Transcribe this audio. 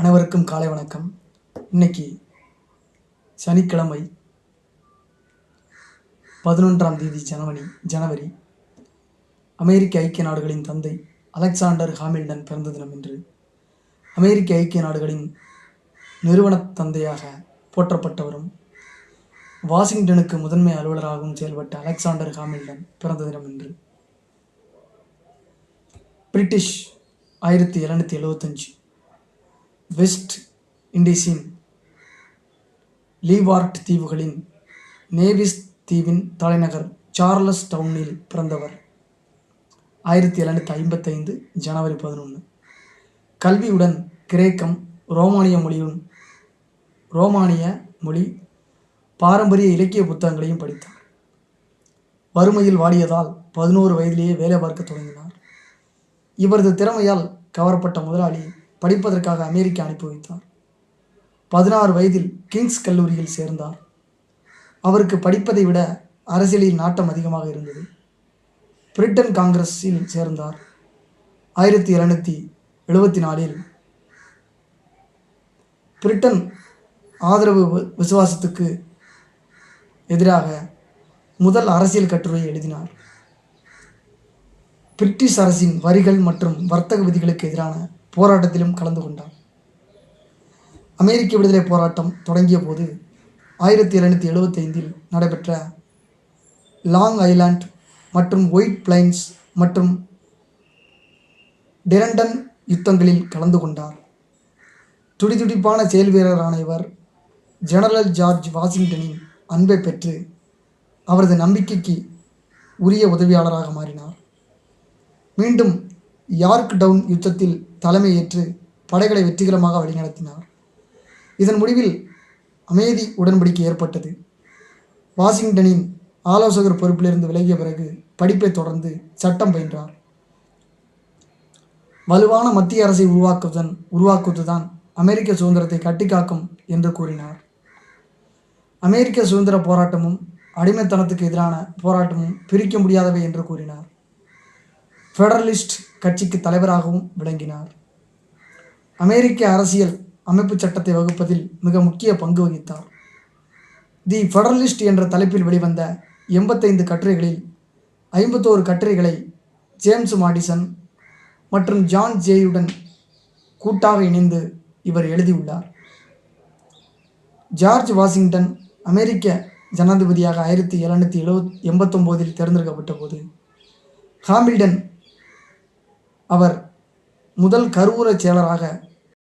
அனைவருக்கும் காலை வணக்கம். இன்னைக்கு சனிக்கிழமை பதினொன்றாம் தேதி ஜனவரி ஜனவரி. அமெரிக்க ஐக்கிய நாடுகளின் தந்தை அலெக்சாண்டர் ஹாமில்டன் பிறந்த தினம் என்று அமெரிக்க ஐக்கிய நாடுகளின் நிறுவன தந்தையாக போற்றப்பட்டவரும் வாஷிங்டனுக்கு முதன்மை அலுவலராகவும் செயல்பட்ட அலெக்சாண்டர் ஹாமில்டன் பிறந்த தினம் என்று பிரிட்டிஷ் ஆயிரத்தி எழுநூற்றி எழுபத்தஞ்சு வெஸ்ட் இண்டீஸின் லீவார்ட் தீவுகளின் நேவிஸ் தீவின் தலைநகர் சார்லஸ் டவுனில் பிறந்தவர். ஆயிரத்தி எழுநூற்றி ஐம்பத்தைந்து ஜனவரி பதினொன்று கல்வியுடன் கிரேக்கம் ரோமானிய மொழியும் ரோமானிய மொழி பாரம்பரிய இலக்கிய புத்தகங்களையும் படித்தார். வறுமையில் வாடியதால் பதினோரு வயதிலேயே வேலை பார்க்க தொடங்கினார். இவரது திறமையால் கவரப்பட்ட முதலாளி படிப்பதற்காக அமெரிக்கா அனுப்பி வைத்தார். பதினாறு வயதில் கிங்ஸ் கல்லூரியில் சேர்ந்தார். அவருக்கு படிப்பதை விட அரசியலில் நாட்டம் அதிகமாக இருந்தது. பிரிட்டன் காங்கிரஸில் சேர்ந்தார். ஆயிரத்தி எழுநூற்றி எழுபத்தி நாலில் பிரிட்டன் ஆதரவு விசுவாசத்துக்கு எதிராக முதல் அரசியல் கட்டுரையை எழுதினார். பிரிட்டிஷ் அரசின் வரிகள் மற்றும் வர்த்தக விதிகளுக்கு எதிரான போராட்டத்திலும் கலந்து கொண்டார். அமெரிக்க விடுதலை போராட்டம் தொடங்கிய போது ஆயிரத்தி எழுநூற்றி எழுபத்தைந்தில் நடைபெற்ற லாங் ஐலாண்ட் மற்றும் ஒயிட் பிளைன்ஸ் மற்றும் டெரண்டன் யுத்தங்களில் கலந்து கொண்டார். துடிதுடிப்பான செயல் வீரரான இவர் ஜெனரல் ஜார்ஜ் வாஷிங்டனின் அன்பை பெற்று அவரது நம்பிக்கைக்கு உரிய உதவியாளராக மாறினார். மீண்டும் யார்க் டவுன் யுத்தத்தில் தலைமையேற்று படைகளை வெற்றிகரமாக வழிநடத்தினார். இதன் முடிவில் அமைதி உடன்படிக்கை ஏற்பட்டது. வாஷிங்டனின் ஆலோசகர் பொறுப்பிலிருந்து விலகிய பிறகு படிப்பை தொடர்ந்து சட்டம் பயின்றார். வலுவான மத்திய அரசை உருவாக்குவதன் உருவாக்குவதுதான் அமெரிக்க சுதந்திரத்தை கட்டிக்காக்கும் என்று கூறினார். அமெரிக்க சுதந்திர போராட்டமும் அடிமைத்தனத்துக்கு எதிரான போராட்டமும் பிரிக்க முடியாதவை என்று கூறினார். ஃபெடரலிஸ்ட் கட்சிக்கு தலைவராகவும் விளங்கினார். அமெரிக்க அரசியல் அமைப்பு சட்டத்தை வகுப்பதில் மிக முக்கிய பங்கு வகித்தார். தி ஃபெடரலிஸ்ட் என்ற தலைப்பில் வெளிவந்த எண்பத்தைந்து கட்டுரைகளில் ஐம்பத்தோரு கட்டுரைகளை ஜேம்ஸ் மாடிசன் மற்றும் ஜான் ஜேயுடன் கூட்டாக இணைந்து இவர் எழுதியுள்ளார். ஜார்ஜ் வாஷிங்டன் அமெரிக்க ஜனாதிபதியாக ஆயிரத்தி எழுநூற்றி எழுவத் எண்பத்தொம்போதில் தேர்ந்தெடுக்கப்பட்ட போது ஹாமில்டன் அவர் முதல் கருவூல செயலராக